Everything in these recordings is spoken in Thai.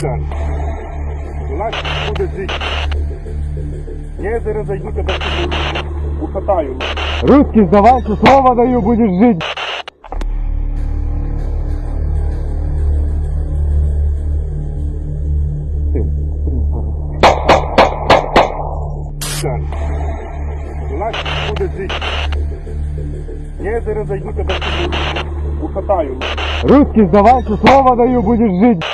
там. Иначе будет жить. Не перезайдите до Укатаю. Русский сдавайся, слово даю, будешь жить. Иначе будет жить. Не перезайдите. Русский сдавайся, слово даю, будешь жить.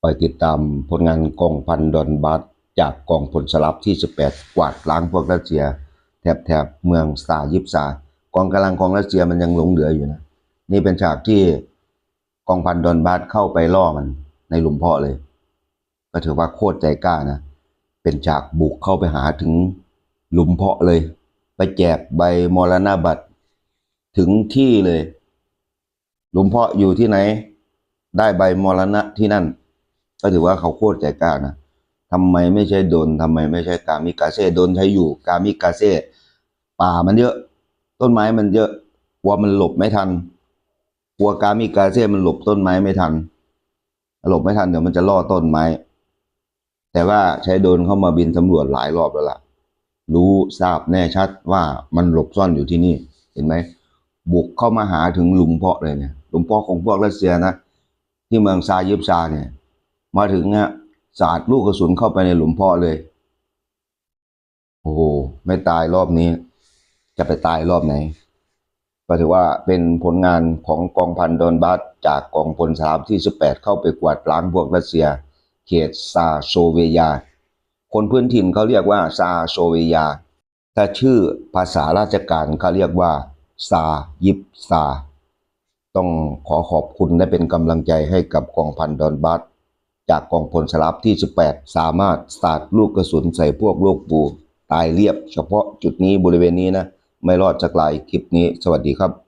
ไปติดตามผลงานกองพันดอนบาสจากกองพลสลับที่ 18 กวาดล้างพวกรัสเซีย แถบแถบเมืองซายิบซากองกำลังของรัสเซียมันยังหลงเหลืออยู่นะ นี่เป็นฉากที่กองพันดอนบาสเข้าไปล่อมันในหลุมเพาะเลย ก็ถือว่าโคตรใจกล้านะ เป็นฉากบุกเข้าไปหาถึงหลุมเพาะเลย ไปแจกใบมรณบัตรถึงที่เลย หลุมเพาะอยู่ที่ไหน ได้ใบมรณะที่นั่น ก็ถือว่าเขาโคตรใจกล้านะทำไมไม่ใช่โดนทำไมไม่ใช่กามิกาเซ่โดนใช้อยู่กามิกาเซ่ป่ามันเยอะ ต้นไม้มันเยอะกลัวมันหลบไม่ทันกลัวกามิกาเซ่มันหลบต้นไม้ไม่ทัน หลบไม่ทันเดี๋ยวมันจะล่อต้นไม้ แต่ว่าใช้โดนเข้ามาบินสำรวจหลายรอบแล้วล่ะ รู้ทราบแน่ชัดว่ามันหลบซ่อนอยู่ที่นี่ เห็นไหม บุกเข้ามาหาถึงหลุมเพาะเลยเนี่ย หลุมเพาะของพวกรัสเซียนะ ที่เมืองซายิบซาเนี่ย มาถึงเนี่ยสาดลูกกระสุนเข้าไปในหลุมพาะเลย โอ้โหไม่ตายรอบนี้ จะไปตายรอบไหน ก็ถือว่าเป็นผลงานของกองพันดอนบาสจากกองพลสามที่ 18 เข้าไปกวาดล้างพวกรัสเซีย เขตซาโซเวีย คนพื้นถิ่นเขาเรียกว่าซาโซเวียาถ้าชื่อภาษาราชการเขาเรียกว่าซายิบซา ต้องขอขอบคุณและเป็นกำลังใจให้กับกองพันดอนบาส จากกองพลสลับที่ 18 สามารถสาดลูกกระสุนใส่พวกโลกปูตายเรียบ เฉพาะจุดนี้บริเวณนี้นะ ไม่รอดจากลายคลิปนี้ สวัสดีครับ